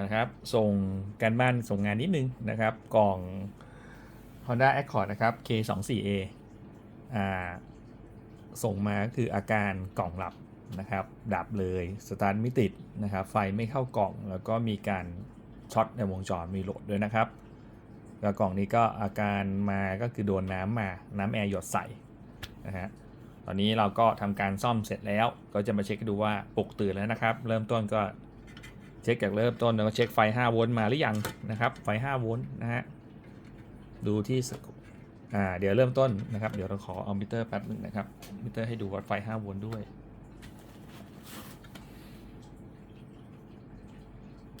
นะครับ ส่งการบ้านส่งงานนิดนึงนะครับ กล่อง Honda Accord นะครับ K24A อ่าส่งมาก็คืออาการกล่องหลับนะครับดับเลยสตาร์ทไม่ติดนะครับไฟไม่เข้ากล่องแล้วก็มีการช็อตในวงจรมีโหลดด้วยนะครับ แล้วกล่องนี้ก็อาการมาก็คือโดนน้ำมาน้ำแอร์หยดใส่นะฮะตอนนี้เราก็ทำการซ่อมเสร็จแล้ว ก็จะมาเช็คดูว่าปลุกตื่นแล้วนะครับ เริ่มต้นก็ เช็คจากเริ่มต้นแล้วก็เช็คไฟ 5 โวลต์มาหรือยังนะครับ ไฟ 5 โวลต์นะฮะ ดูที่อ่าเดี๋ยวเริ่มต้นนะครับ เดี๋ยวเราขอเอามิเตอร์แป๊บหนึงนะครับ มิเตอร์ให้ดูวัดไฟ 5 โวลต์ด้วย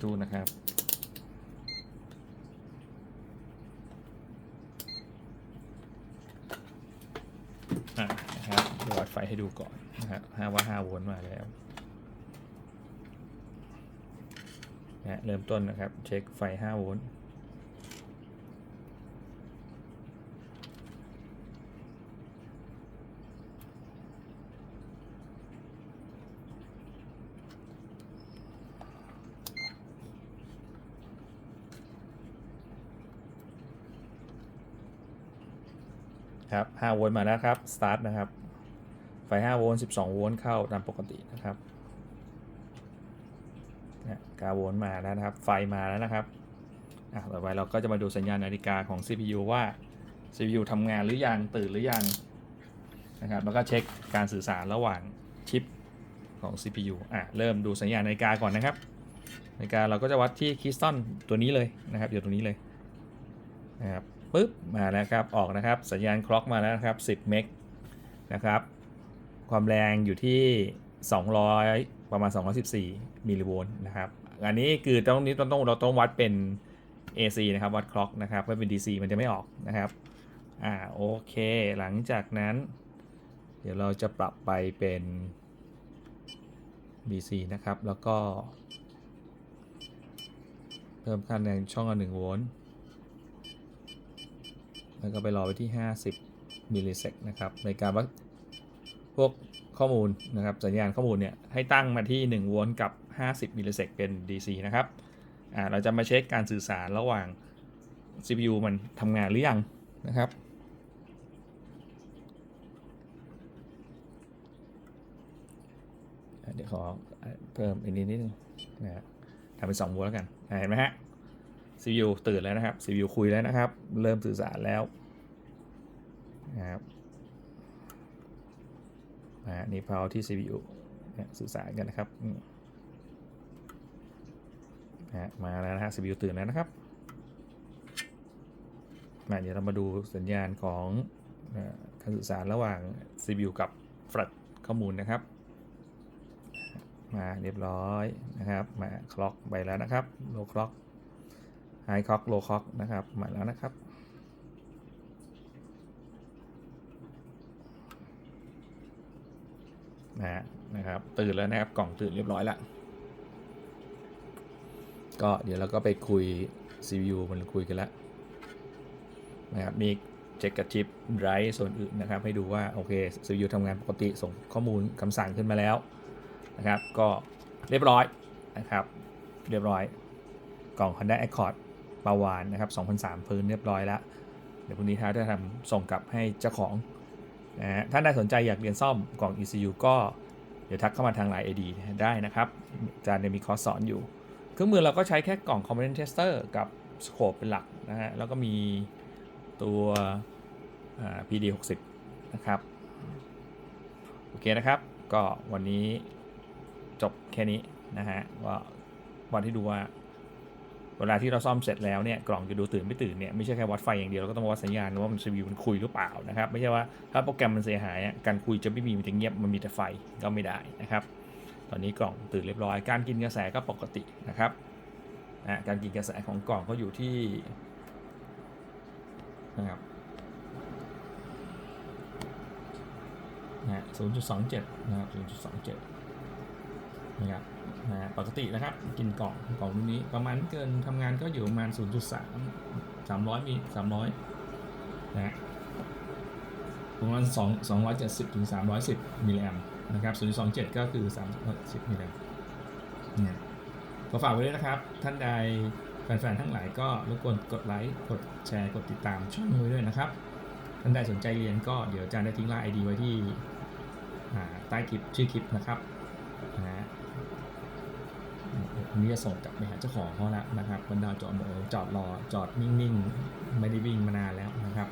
ดูนะครับอ่านะครับเดี๋ยววัดไฟให้ดูก่อนนะครับห้าว่า 5 โวลต์มาแล้ว นะเริ่มต้นนะครับ เช็คไฟ 5 โวลต์ครับ5โวลต์มาแล้วครับสตาร์ทนะครับ ไฟ 5 โวลต์ 12 โวลต์เข้าตามปกตินะครับ นะ9โวลต์มาแล้วนะครับ ไฟมาแล้วนะครับต่อไปเราก็จะมาดูสัญญาณนาฬิกาของ CPU ว่า CPU ทำงานหรือยังตื่นหรือยังนะครับแล้วก็เช็คการสื่อสารระหว่างชิปของ CPU อะเริ่มดูสัญญาณนาฬิกาก่อนนะครับนาฬิกาเราก็จะวัดที่คริสตัลตัวนี้เลยนะครับอยู่ตรงนี้เลยนะครับปึ๊บมาแล้วครับออกนะครับสัญญาณคล็อกมาแล้วนะครับ10เมกนะครับความแรงอยู่ที่ 200 ประมาณ 214 มิลลิโวลต์นะครับ อันนี้คือต้องนี้ต้องต้องเราต้องวัดเป็น AC นะครับ วัดคล็อกนะครับถ้าเป็น DC มันจะไม่ออกนะครับ อ่าโอเค หลังจากนั้น เดี๋ยวเราจะปรับไปเป็น BC นะครับ แล้วก็ เพิ่มค่าแรงช่องละ1โวลต์แล้วก็ไปรอไว้ที่ 50มิลลิเซกนะครับ ในการวัด พวกข้อมูลนะครับสัญญาณข้อมูลเนี่ยให้ตั้งมาที่ 1 โวลต์กับ 50 มิลลิเซกเป็น DC นะครับอ่าเราจะมาเช็คการสื่อสารระหว่าง CPU มันทำงานหรือยังนะครับเดี๋ยวขอเพิ่มอีกนิดนิดนึงนะฮะทำเป็น2โวลต์แล้วกันเห็นไหมฮะ CPU ตื่นแล้วนะครับ CPU คุยแล้วนะครับ เริ่มสื่อสารแล้วนะครับ อ่านี่พาวที่ CPU นี่ยสื่อสารกันนะครับมนะมาแล้วนะฮะ CPU ตื่นแล้วนะครับมาเดี๋ยวเรามาดูสัญญาณของการสื่อสารระหว่าง CPU กับแฟลชข้อมูลนะครับ มาเรียบร้อยนะครับมาคล็อกไปแล้วนะครับโลคล็อกไฮคล็อกโลคล็อกนะครับมาแล้วนะครับ นะฮะนะครับ ตื่นแล้วนะครับกล่องตื่นเรียบร้อยแล้วก็เดี๋ยวเราก็ไปคุย CPU มันคุยกันแล้วนะครับมีเช็คกับชิปไรส่วนอื่นนะครับ ให้ดูว่าโอเค CPU ทำงานปกติส่งข้อมูลคำสั่งขึ้นมาแล้วนะครับ ก็เรียบร้อยนะครับ เรียบร้อยกล่อง Honda Accord ปาวานนะครับ2003 พื้นเรียบร้อยแล้ว เดี๋ยวพรุ่งนี้ท้าจะทำส่งกลับให้เจ้าของ นะฮะถ้าได้สนใจอยากเรียนซ่อมกล่อง ECU ก็เดี๋ยวทักเข้ามาทางไลน์ ID ได้นะครับอาจารย์เนี่ยมีคอร์สสอนอยู่ เครื่องมือเราก็ใช้แค่กล่อง Component Tester กับ Scope เป็นหลักนะฮะแล้วก็มีตัว PD 60นะครับ โอเคนะครับ ก็วันนี้จบแค่นี้นะฮะว่าวันที่ดูว่า เวลาที่เราซ่อมเสร็จแล้วเนี่ยกล่องจะดูตื่นไม่ตื่นเนี่ยไม่ใช่แค่วัดไฟอย่างเดียวเราก็ต้องวัดสัญญาณว่ามัน CPU มันคุยหรือเปล่านะครับไม่ใช่ว่าถ้าโปรแกรมมันเสียหายการคุยจะไม่มีมันจะเงียบมันมีแต่ไฟก็ไม่ได้นะครับตอนนี้กล่องตื่นเรียบร้อย การกินกระแสก็ปกตินะครับนะการกินกระแสของกล่องก็อยู่ที่นะครับนะ0.27 นะครับ 0.27 นะครับนะปกตินะครับกินกล่องกล่องรุ่นนี้ประมาณเกินทำงานก็อยู่ประมาณ 0.3 300มี300นะฮะประมาณ2 270ถึง310มิลลิแอมนะครับ0.27 ก็คือ 310มิลลิแอมเนี่ยก็ฝากไว้ด้วยนะครับ ท่านใดแฟนๆทั้งหลายก็รบกวนกดไลค์กดแชร์กดติดตามช่องไว้ด้วยนะครับ ท่านใดสนใจเรียนก็เดี๋ยวอาจารย์ได้ทิ้งไลน์ไอดีไว้ที่ใต้คลิปชื่อคลิปนะครับ นะฮะวันนี้จะส่งกลับไปหาเจ้าของเขาแล้วนะครับบรรดาจอดหมจอดรอจอดนิ่งๆ ไม่ได้วิ่งมานานแล้วนะครับ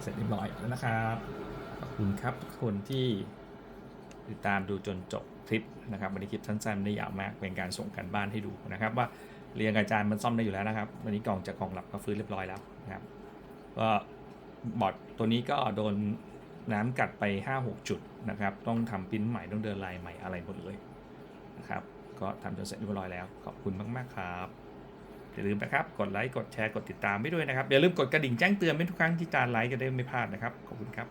เสร็จเรียบร้อยแล้วนะครับขอบคุณครับทุกคนที่ติดตามดูจนจบคลิปนะครับวันนี้คลิปสั้นๆไม่ได้ยาวมากเป็นการส่งกันบ้านให้ดูนะครับ ว่าเรียนกับอาจารย์มันซ่อมได้อยู่แล้วนะครับวันนี้กล่องจากกล่องหลับก็ฟื้นเรียบร้อยแล้วนะครับก็บอร์ดตัวนี้ก็โดน น้ำกัดไป 5-6 จุดนะครับ ต้องทำปริ้นใหม่ต้องเดินลายใหม่อะไรหมดเลยนะครับ ก็ทำจนเสร็จเรียบร้อยแล้ว ขอบคุณมาก ๆ ครับอย่าลืมนะครับ กดไลค์ กดแชร์ กดติดตามไปด้วยนะครับ อย่าลืมกดกระดิ่งแจ้งเตือนไว้ทุกครั้งที่จานไลค์จะได้ไม่พลาดนะครับ ขอบคุณครับ